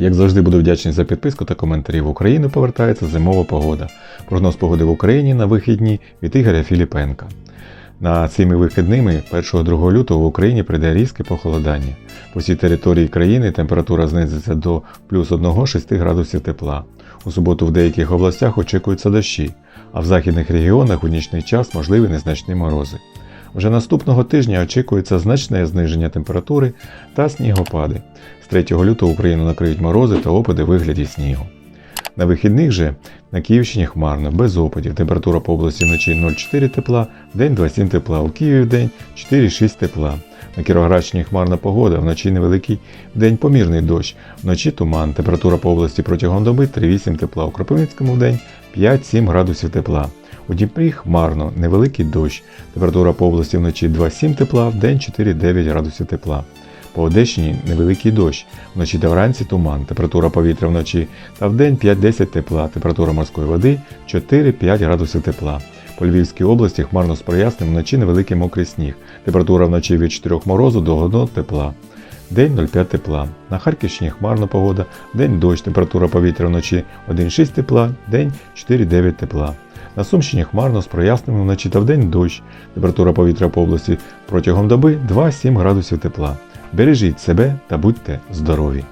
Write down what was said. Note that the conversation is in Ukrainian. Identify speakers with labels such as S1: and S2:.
S1: Як завжди буду вдячний за підписку та коментарі. В Україну повертається зимова погода. Прогноз погоди в Україні на вихідні від Ігоря Філіпенка. На цими вихідними 1-2 лютого в Україні прийде різке похолодання. По всій території країни температура знизиться до плюс 1-6 градусів тепла. У суботу в деяких областях очікуються дощі, а в західних регіонах у нічний час можливі незначні морози. Вже наступного тижня очікується значне зниження температури та снігопади. З 3 лютого Україну накриють морози та опади в вигляді снігу. На вихідних же на Київщині хмарно, без опадів. Температура по області вночі 0,4 тепла, вдень 2,7 тепла, у Києві вдень 4,6 тепла. На Кіровоградщині хмарна погода, вночі невеликий, вдень помірний дощ, вночі туман, температура по області протягом доби 3,8 тепла, у Кропивницькому вдень 5-7 градусів тепла. У Дніпрі хмарно, невеликий дощ, температура по області вночі 2,7 тепла, вдень 4,9 градусів тепла. По Одещині невеликий дощ, вночі та вранці туман, температура повітря вночі та вдень 5-10 тепла, температура морської води 4-5 градусів тепла. По Львівській області хмарно з проясним вночі невеликий мокрий сніг, температура вночі від 4 морозу до 1 тепла. День 0,5 тепла. На Харківщині хмарна погода, день дощ, температура повітря вночі 1,6 тепла, день 4,9 тепла. На Сумщині хмарно з проясненням вночі та вдень дощ, температура повітря по області протягом доби 2-7 градусів тепла. Бережіть себе та будьте здорові!